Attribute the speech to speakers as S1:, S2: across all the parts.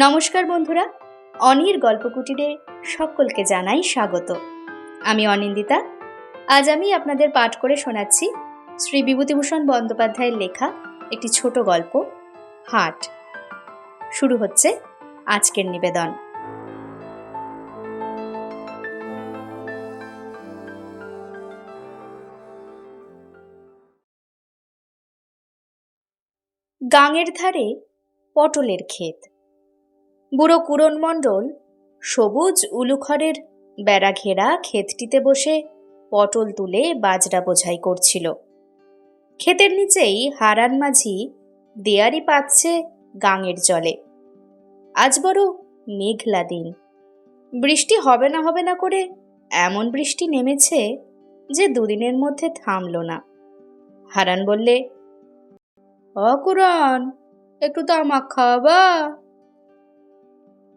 S1: নমস্কার বন্ধুরা, অনির গল্পকুটিরে সকলকে জানাই স্বাগত। আমি অনিন্দিতা। আজ আমি আপনাদের পাঠ করে শোনাচ্ছি শ্রী বিভূতিভূষণ বন্দ্যোপাধ্যায়ের লেখা একটি ছোট গল্প, হাট। শুরু হচ্ছে আজকের নিবেদন। গাঙের ধারে পটলের ক্ষেত। বুড়ো কুরন মণ্ডল সবুজ উলুখড়ের বেড়া ঘেরা ক্ষেতটিতে বসে পটল তুলে বাজরা বোঝাই করছিল। ক্ষেতের নিচেই হারান মাঝি দেয়ারি পাচ্ছে গাঙের জলে। আজ বড় মেঘলা দিন। বৃষ্টি হবে না হবে না করে এমন বৃষ্টি নেমেছে যে দুদিনের মধ্যে থামলো না। হারান বললে অকুরন একটু তো তামাক খাওয়াবা।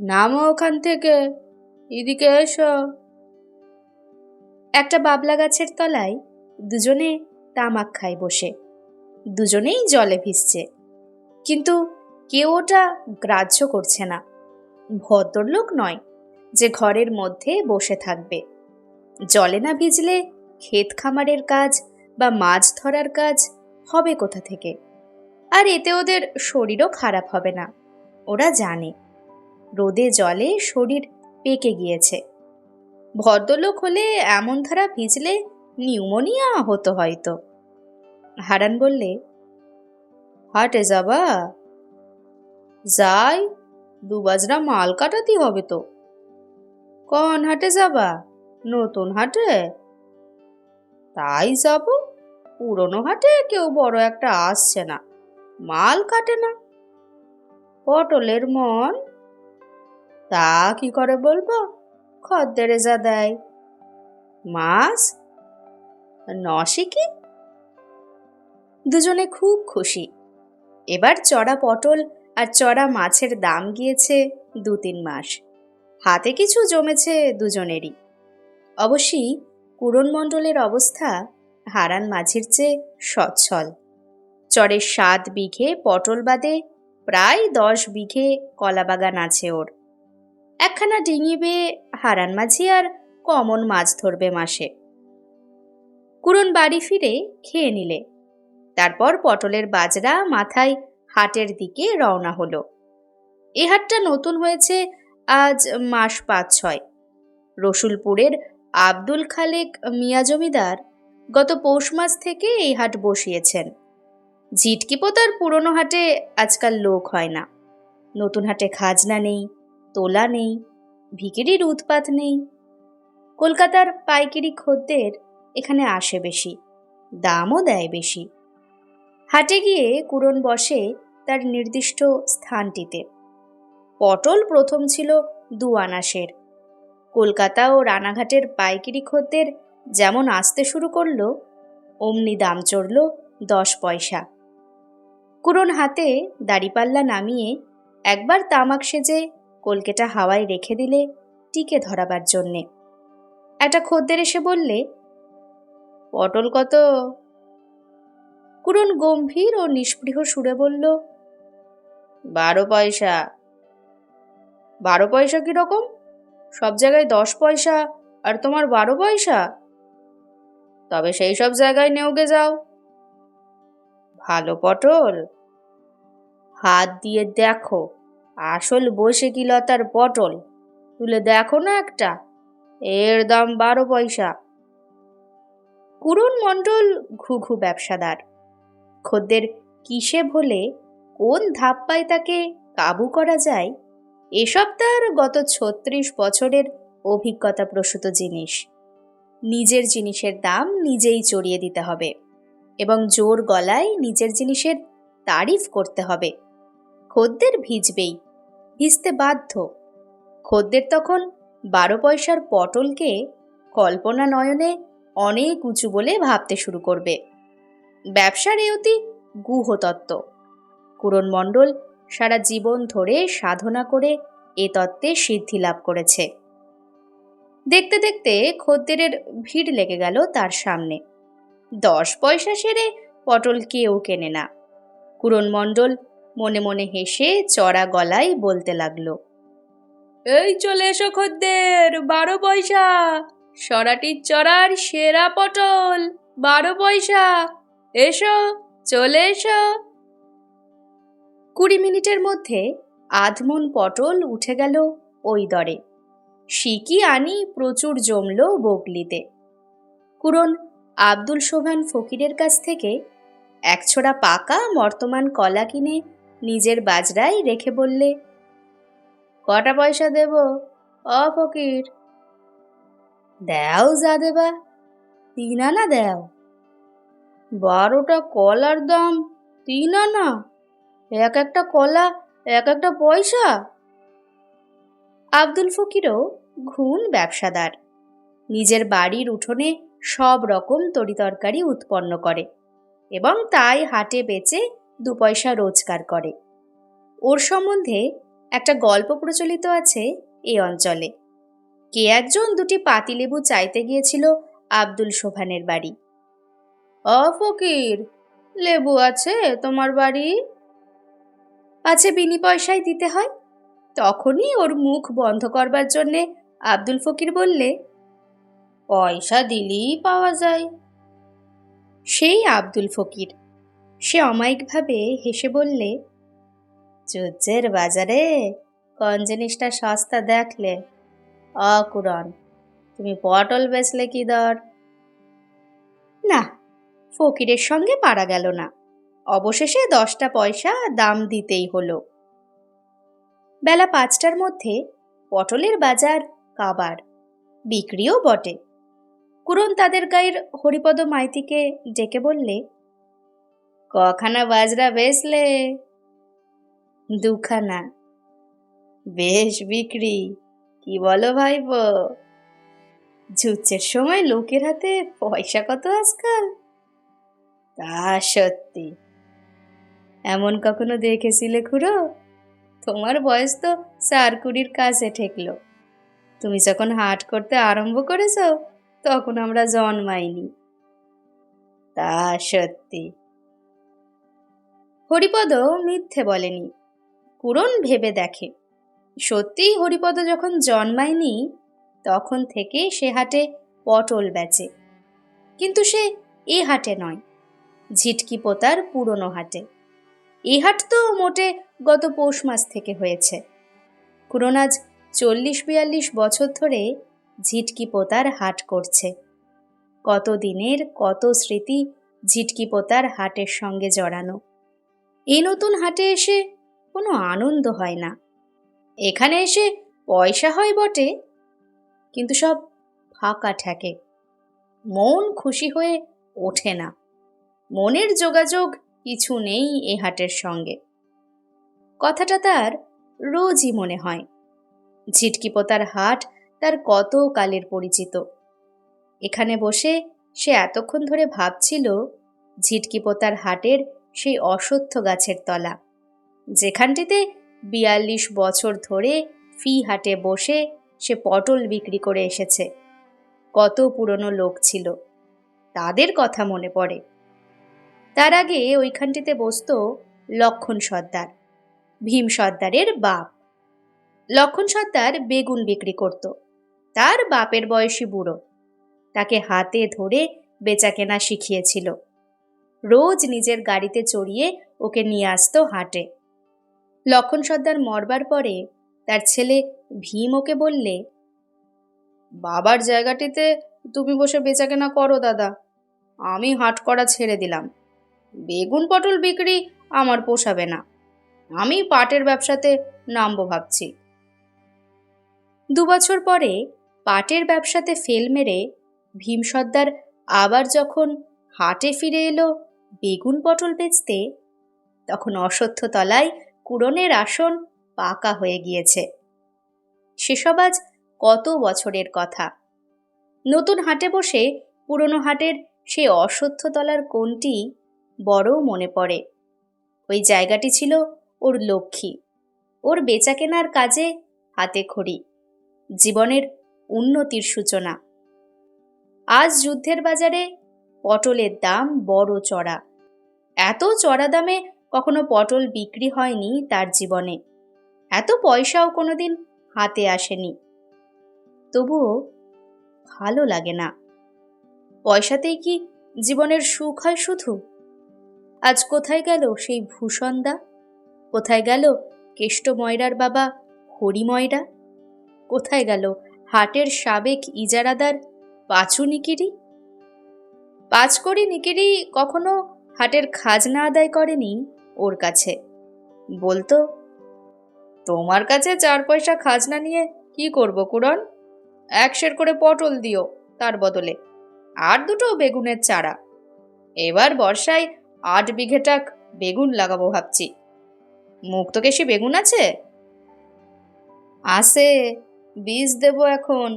S1: নামো ওখান থেকে। এদিকে এসো। একটা বাবলা গাছের তলায় দুজনে তামাক খায় বসে। দুজনেই জলে ভিজছে। কিন্তু কেউ ওটা গ্রাহ্য করছে না। ভদ্রলোক নয় যে ঘরের মধ্যে বসে থাকবে। জলে না ভিজলে ক্ষেত খামারের কাজ বা মাছ ধরার কাজ হবে কোথা থেকে? আর এতে ওদের শরীরও খারাপ হবে না। ওরা জানে। রোদে জলে শরীর পেকে গিয়েছে। ভদ্রলোক হলে এমন ধারা ভিজলে নিউমোনিয়া হতো হয়তো। হারান বললে, হাটে যাবা? যাই, দুবাজরা মাল কাটাতে হবে তো। কন হাটে যাবা? নতুন হাটে? তাই যাব। পুরনো হাটে কেউ বড় একটা আসছে না। মাল কাটে না। পটলের মন তা কি করে বলব? খদ্দেরে যা দেয়। মাছ? নশে কি? দুজনে খুব খুশি। এবার চড়া পটল আর চড়া মাছের দাম গিয়েছে দু তিন মাস। হাতে কিছু জমেছে দুজনেরই। অবশ্যই কুরনমণ্ডলের অবস্থা হারান মাঝির চেয়ে সচ্ছল। চরের সাত বিঘে পটল বাদে প্রায় দশ বিঘে কলাবাগান আছে ওর। একখানা ডিঙি বেয়ে হারান মাঝি আর কমন মাছ ধরবে মাসে। কুরন বাড়ি ফিরে খেয়ে নিলে। তারপর পটলের বাজরা মাথায় হাটের দিকে রওনা হলো। এ হাটটা নতুন হয়েছে আজ মাস পাঁচ ছয় রসুলপুরের আব্দুল খালেক মিয়া জমিদার গত পৌষ মাস থেকে এই হাট বসিয়েছেন। ঝিটকি পোতার পুরনো হাটে আজকাল লোক হয় না। নতুন হাটে খাজনা নেই তোলা নেই, ভিকিরির উৎপাত নেই। কলকাতার পাইকারি খদ্দের এখানে আসে বেশি, দামও দেয় বেশি। হাটে গিয়ে কুরন বসে তার নির্দিষ্ট স্থানটিতে। পটল প্রথম ছিল দু আনাসের কলকাতা ও রানাঘাটের পাইকারি খদ্দের যেমন আসতে শুরু করল, অমনি দাম চড়ল দশ পয়সা। কুরন হাতে দাড়িপাল্লা নামিয়ে একবার তামাক সেজে কলকেটা হাওয়ায় রেখে দিলে টিকে ধরাবার জন্যে। একটা খদ্দের এসে বললে, পটল কত? কুরন গম্ভীর ও নিষ্পৃহ সুরে বলল, বারো পয়সা। বারো পয়সা কীরকম সব জায়গায় দশ পয়সা আর তোমার বারো পয়সা? তবে সেই সব জায়গায় নেওগে যাও। ভালো পটল? হাত দিয়ে দেখো। আসল বসে কি লতার পটল। তুলে দেখো না একটা। এর দাম বারো পয়সা। কুরুন মণ্ডল ঘুঘু ব্যবসাদার। খদ্দের কিসে ভোলে, কোন ধাপ্পায় তাকে কাবু করা যায় এসব তার গত ছত্রিশ বছরের অভিজ্ঞতা প্রসূত জিনিস। নিজের জিনিসের দাম নিজেই চড়িয়ে দিতে হবে এবং জোর গলায় নিজের জিনিসের তারিফ করতে হবে। খদ্দের ভিজবেই। ভিজতে বাধ্য। খদ্দের তখন বারো পয়সার পটলকে কল্পনা নয়নে অনেক উঁচু বলে ভাবতে শুরু করবে। ব্যবসার এ অতি গুহতত্ত্ব। কুরন মণ্ডল সারা জীবন ধরে সাধনা করে এ তত্ত্বে সিদ্ধি লাভ করেছে। দেখতে দেখতে খদ্দেরের ভিড় লেগে গেল তার সামনে। দশ পয়সা সেরে পটল কেউ কেনে না। কুরন মণ্ডল মনে মনে হেসে চড়া গলায় বলতে লাগল, এই চলে এসো খদ্দের, বারো পয়সা। সরাটির চড়ার সেরা পটল, বারো পয়সা। এসো, চলে এসো। কুড়ি মিনিটের মধ্যে আধমন পটল উঠে গেল ওই দরে। শিকি আনি প্রচুর জমল বগলিতে। কুরন আব্দুল সোভান ফকিরের কাছ থেকে একছোড়া পাকা বর্তমান কলা কিনে নিজের বাজরায় রেখে বললে, কটা পয়সা দেব, অ ফকির? দেও যা দেবা, তিন আনা দেও। বারোটা কলার দাম, তিন আনা? এক একটা কলা, এক একটা পয়সা? আব্দুল ফকিরও ঘুণ ব্যবসাদার। নিজের বাড়ির উঠোনে সব রকম তরিতরকারি উৎপন্ন করে এবং তাই হাটে বেচে দু পয়সা রোজগার করে। ওর সম্বন্ধে একটা গল্প প্রচলিত আছে এই অঞ্চলে। কে একজন দুটি পাতিলেবু চাইতে গিয়েছিল আব্দুল শোভানের বাড়ি। অ ফকির, লেবু আছে তোমার বাড়ি? আছে বিনি পয়সায় দিতে হয়। তখনই ওর মুখ বন্ধ করবার জন্যে আব্দুল ফকির বললে, পয়সা দিলেই পাওয়া যায়। সেই আব্দুল ফকির সে অমায়িকভাবে হেসে বললে চুজ্জের বাজারে কোন জিনিসটা সস্তা দেখলে? অকুরন তুমি পটল বেচলে কি দর? না, ফকিরের সঙ্গে পারা গেল না। অবশেষে দশটা পয়সা দাম দিতেই হলো। বেলা পাঁচটার মধ্যে পটলের বাজার কাবার, বিক্রিও বটে। কুরন তাদের গায়ের হরিপদ মাইতিকে ডেকে বললে কখানা বাজরা বেচলে? দুখানা। বেশ বিক্রি, কি বলো ভাইপো? ঝুচ্ছের সময় লোকের হাতে পয়সা কত আজকাল? তা সত্যি। এমন কখনো দেখেছিলে খুড়ো? তোমার বয়স তো চার কুড়ির কাছে ঠেকলো। তুমি যখন হাট করতে আরম্ভ করেছ, তখন আমরা জন্মাইনি। তা সত্যি। হরিপদ মিথ্যে বলেনি। পুরন ভেবে দেখে। সত্যিই হরিপদ যখন জন্মায়নি, তখন থেকে সে হাটে পটল বেচে। কিন্তু সে এ হাটে নয়, ঝিটকি পোতার পুরনো হাটে। এ হাট তো মোটে গত পৌষ মাস থেকে হয়েছে। কুরন আজ চল্লিশ বিয়াল্লিশ বছর ধরে ঝিটকি পোতার হাট করছে। কত দিনের কত স্মৃতি ঝিটকি পোতার হাটের সঙ্গে জড়ানো। এই নতুন হাটে এসে কোনো আনন্দ হয় না। এখানে এসে পয়সা হয় বটে, কিন্তু সব ফাঁকা ঠেকে মন খুশি হয়ে ওঠে না। মনের যোগাযোগ কিছু নেই এ হাটের সঙ্গে। কথাটা তার রোজই মনে হয়। ঝিটকি পোতার হাট তার কত কালের পরিচিত। এখানে বসে সে এতক্ষণ ধরে ভাবছিল, ঝিটকি পোতার হাটের সেই অসত্য গাছের তলা। যেখানটিতে বিয়াল্লিশ বছর ধরে ফি হাটে বসে সে পটল বিক্রি করে এসেছে। কত পুরনো লোক ছিল। তাদের কথা মনে পড়ে। তার আগে ওইখানটিতে বসত লক্ষণ সর্দার, ভীম সর্দারের বাপ। লক্ষণ সর্দার বেগুন বিক্রি করত। তার বাপের বয়সী বুড়ো। তাকে হাতে ধরে বেচাকেনা শিখিয়েছিল। রোজ নিজের গাড়িতে চড়িয়ে ওকে নিয়ে আসতো হাটে। লক্ষণ সর্দার মরবার পরে তার ছেলে ভীম ওকে বললে, বাবার জায়গাটিতে তুমি বসে বেচাকেনা করো দাদা। আমি হাট করা ছেড়ে দিলাম। বেগুন পটল বিক্রি আমার পোষাবে না। আমি পাটের ব্যবসাতে নামবো ভাবছি। দু বছর পরে পাটের ব্যবসাতে ফেল মেরে ভীম সর্দার আবার যখন হাটে ফিরে এলো বেগুন পটল বেচতে? তখন অশ্বত্থ তলায় কুরনের আসন পাকা হয়ে গিয়েছে। সেসব আজ কত বছরের কথা। নতুন হাটে বসে পুরনো হাটের সেই অশ্বত্থ তলার কোনটি বড় মনে পড়ে। ওই জায়গাটি ছিল ওর লক্ষ্মী। ওর বেচাকেনার কাজে হাতে খড়ি। জীবনের উন্নতির সূচনা। আজ যুদ্ধের বাজারে পটলের দাম বড় চড়া। এত চড়া দামে কখনো পটল বিক্রি হয়নি তার জীবনে। এত পয়সাও কোনোদিন হাতে আসেনি। তবুও ভালো লাগে না। পয়সাতেই কি জীবনের সুখ হয় শুধু? আজ কোথায় গেল সেই ভূষণদা কোথায় গেল কেষ্ট ময়রার বাবা হরিময়রা কোথায় গেল হাটের সাবেক ইজারাদার পাঁচু নিকিরি? পাঁচ করি নিকিরি কখনো হাটের খাজনা আদায় করেনি ওর কাছে। বলতো, তোমার কাছে চার পয়সা খাজনা নিয়ে কি করব কুরন একশের করে পটল দিও তার বদলে, আর দুটো বেগুনের চারা। এবার বর্ষায় আট বিঘে টাক বেগুন লাগাবো ভাবছি। মুক্তকেশি বেগুন আছে? আছে বীজ দেবো এখন,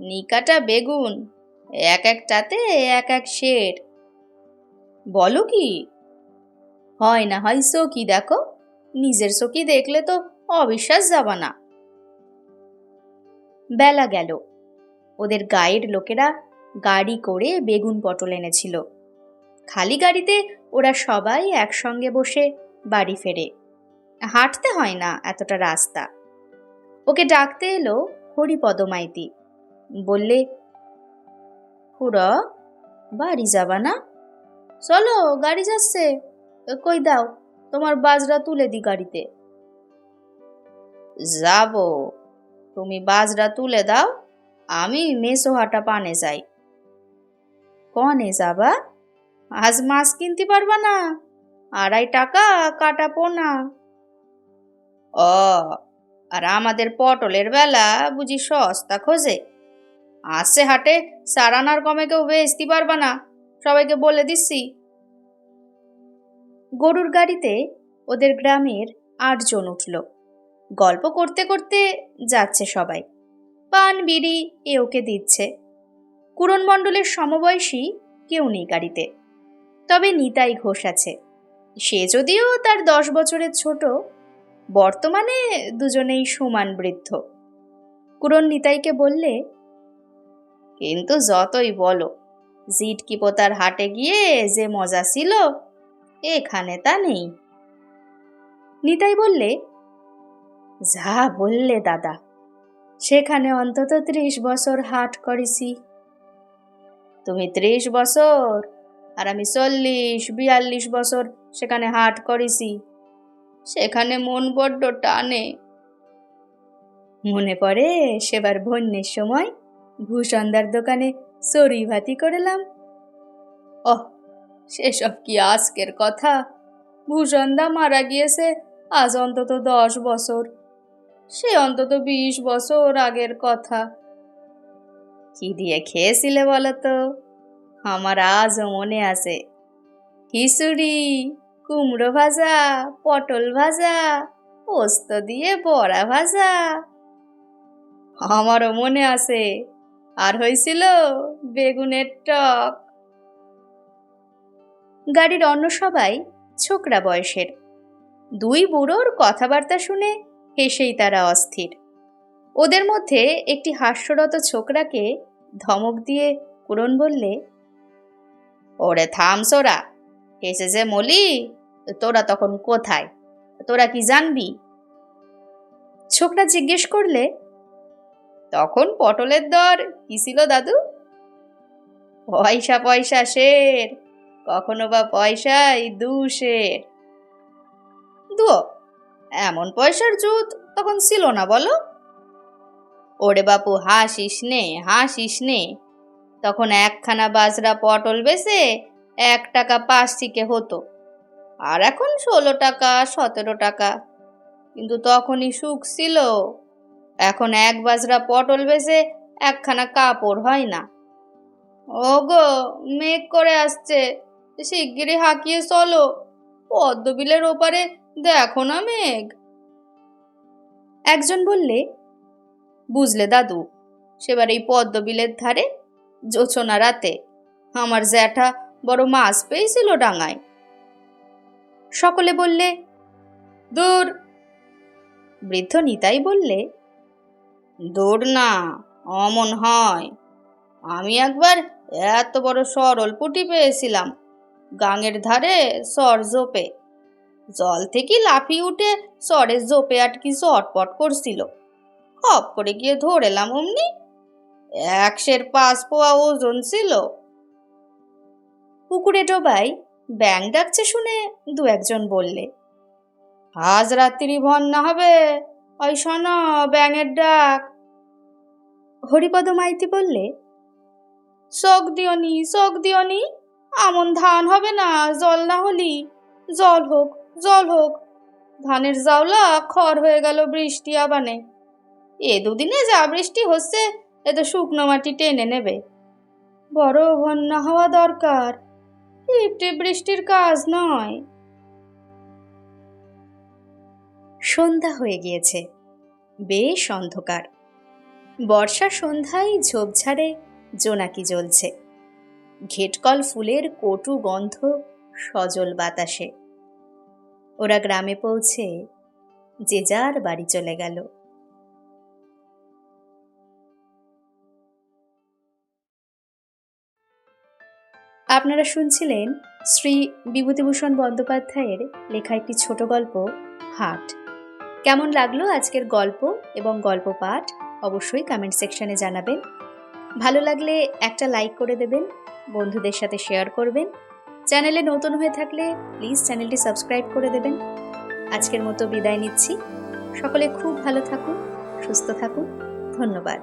S1: নিকাটা বেগুন এক একটাতে এক এক শের বলো কি? হয় না হয় সকি দেখো, নিজের সকি দেখলে তো অবিশ্বাস যাবা না। বেলা গেল। ওদের গায়ের লোকেরা গাড়ি করে বেগুন পটল এনেছিল। খালি গাড়িতে ওরা সবাই একসঙ্গে বসে বাড়ি ফেরে। হাঁটতে হয় না এতটা রাস্তা। ওকে ডাকতে এলো হরিপদ মাইতি। বললে খুড়া বাড়ি যাবা না? চলো, গাড়ি যাচ্ছে। কই দাও, তোমার বাজরা তুলে দি গাড়িতে। যাব। তুমি বাজরা তুলে দাও, আমি মেসোহাটা পানে যাই। কনে যাবা? আজ মাছ কিনতে পারবা না? আড়াই টাকা, কাটা পোনা। ও, আর আমাদের পটলের বেলা বুঝি সস্তা খোঁজে। আসছে হাটে সারানার কমে কেউ বেচতে পারবা না। সবাইকে বলে দিচ্ছি। গরুর গাড়িতে ওদের গ্রামের আটজন উঠল। গল্প করতে করতে যাচ্ছে সবাই। পান, বিড়ি এ ওকে দিচ্ছে। কুরন মণ্ডলের সমবয়সী কেউ নেই গাড়িতে। তবে নিতাই ঘোষ আছে। সে যদিও তার দশ বছরের ছোট, বর্তমানে দুজনেই সমান বৃদ্ধ। কুরন নিতাইকে বললে কিন্তু যতই বলো জিটকি পোতার হাটে গিয়ে যে মজা ছিল, এখানে তা নেই। নিতাই বললে, যা বললে দাদা, সেখানে অন্তত ত্রিশ বছর হাট করেছি। তুমি ত্রিশ বছর আর আমি চল্লিশ, বিয়াল্লিশ বছর সেখানে হাট করেছি। সেখানে মন বড্ড টানে। মনে পড়ে সেবার বন্যের সময় ভূষণদার দোকানে সরি ভাতি করলাম। ওহ সেসব কি আজকের কথা? ভূষণদা মারা গিয়েছে আজ অন্তত দশ বছর। সে অন্তত বিশ বছর আগের কথা। কি দিয়ে খেয়েছিলে বলো তো আমার আজও মনে আছে। খিচুড়ি, কুমড়ো ভাজা, পটল ভাজা, পোস্ত দিয়ে বড়া ভাজা। আমারও মনে আছে আর হয়েছিল বেগুনের টক। গাড়ির অন্য সবাই ছোকরা বয়সের। দুই বুড়োর কথাবার্তা শুনে হেসেই তারা অস্থির। ওদের মধ্যে একটি হাস্যরত ছোকরাকে ধমক দিয়ে কুরন বললে, ওরে থাম সোরা, হেসে যে মলি, তোরা তখন কোথায়? তোরা কি জানবি? ছোকরা জিজ্ঞেস করলে তখন পটলের দর, কি ছিল দাদু? পয়সা পয়সা শের কখনো বা পয়সাই দু শের দুও এমন পয়সার জুত তখন ছিল না বলো? ওরে বাপু, হাসিস নে হাসিস নে। তখন একখানা বাজরা পটল বেচে এক টাকা পাঁচ থেকে হতো। আর এখন ষোলো টাকা, সতেরো টাকা। কিন্তু তখনই সুখ ছিল। এখন এক বাজরা পটল বেচে একখানা কাপড় হয় না। ও গো মেঘ করে আসছে। শিগগিরই হাঁকিয়ে চলো। পদ্মবিলের ওপারে দেখো না মেঘ। একজন বললে, বুঝলে দাদু, সেবার এই পদ্মবিলের ধারে জোছনা রাতে আমার জ্যাঠা বড় মাছ পেয়েছিল ডাঙায়। সকলে বললে, দূর। বৃদ্ধ নিতাই বললে দূর না, অমন হয়। আমি একবার এত বড় সরল পুটি পেয়েছিলাম, গাঙের ধারে সর জোপে জল থেকে লাফিয়ে উঠে সরের জোপে আটকি চটপট করছিল। খপ করে গিয়ে ধরেলাম অমনি একশের পাঁচ পোয়া ওজন ছিল। পুকুরে ডোবাই ব্যাং ডাকছে শুনে দু একজন বললে, আজ রাত্রি বন্যা হবে ওই শোনো, ব্যাঙের ডাক। হরিপদ মাইতি বললে, শোক দিওনি শোক দিওনি আমন ধান হবে না, জল না হলি, জল হোক জল হোক। ধানের জাওলা খড় হয়ে গেল বৃষ্টি আবানে। এ দুদিনে যা বৃষ্টি হচ্ছে, এ তো শুকনো মাটি টেনে নেবে। বড় বন্যা হওয়া দরকার। টিপটি বৃষ্টির কাজ নয়। সন্ধ্যা হয়ে গিয়েছে। বেশ অন্ধকার। বর্ষা সন্ধ্যায় ঝোপঝাড়ে জোনাকি জ্বলছে। ঘেটকল ফুলের কটু গন্ধ সজল বাতাসে। ওরা গ্রামে পৌঁছে যে যার বাড়ি চলে গেল। আপনারা শুনছিলেন শ্রী বিভূতিভূষণ বন্দ্যোপাধ্যায়ের লেখা একটি ছোট গল্প, হাট। কেমন লাগল আজকের গল্প এবং গল্প পাঠ? অবশ্যই কমেন্ট সেকশানে জানাবেন। ভালো লাগলে একটা লাইক করে দেবেন, বন্ধুদের সাথে শেয়ার করবেন। চ্যানেলে নতুন হয়ে থাকলে প্লিজ চ্যানেলটি সাবস্ক্রাইব করে দেবেন। আজকের মতো বিদায় নিচ্ছি। সকলে খুব ভালো থাকুন, সুস্থ থাকুন। ধন্যবাদ।